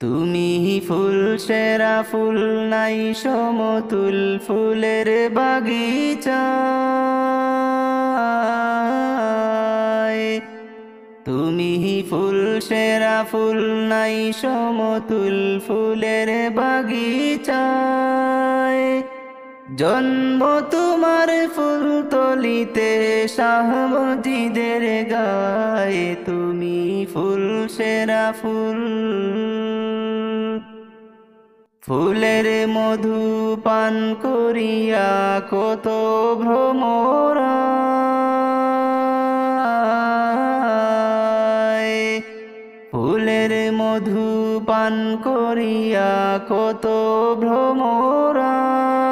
তুমি ফুল, সেরা ফুল নাই, সমতুল ফুলের বাগিচায় তুমি ফুল, সেরা ফুল নাই, সমতুল ফুলের বাগিচায় জন্ম তোমার ফুল তলিতে, শাহ মজিদের গায়ে। তুমি ফুল, সেরা ফুল। ফুলের মধু পান করিয়া কত ভ্রমরা ফুলের মধু পান করিয়া কত ভ্রমরায়।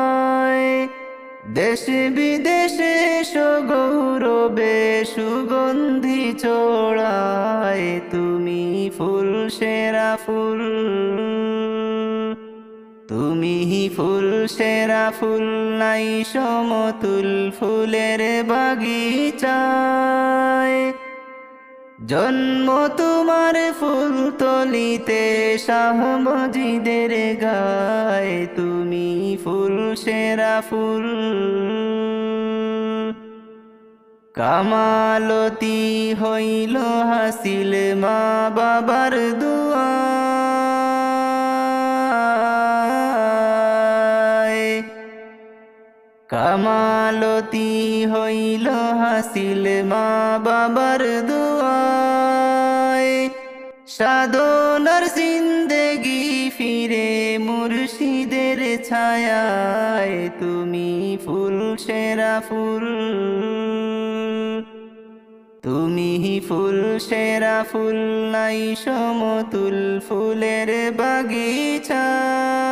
দেশে বিদেশে সগৌরবে সুগন্ধি চড়ায়, তুমি ফুল, সেরা ফুল। তুমি ফুল, সেরা ফুল নাই সমতুল ফুলের বাগিচায়। জন্ম তোমার ফুল তলিতে, শাহ মজিদের গায় তুমি ফুল, সেরা ফুল। কামালতি হইল হাসিল মা বাবার দুয়ায় কামালতি হইল হাসিল মা বাবার দুয়ায়। সাধনার জিন্দেগি ফিরে মুর্শিদের ছায়ায়, তুমি ফুল, সেরা ফুল। তুমি ফুল, সেরা ফুল, নাই সমতুল ফুলের বাগিচায়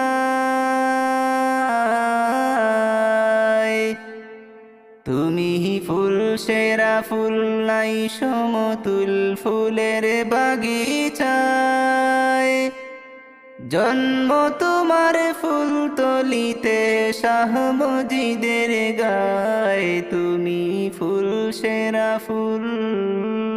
তুমি ফুল, সেরা ফুল, নাই সমতুল ফুলের বাগিচায়। জন্ম তোমার ফুল তলিতে শাহমজিদের গায়। তুমি ফুল, সেরা ফুল।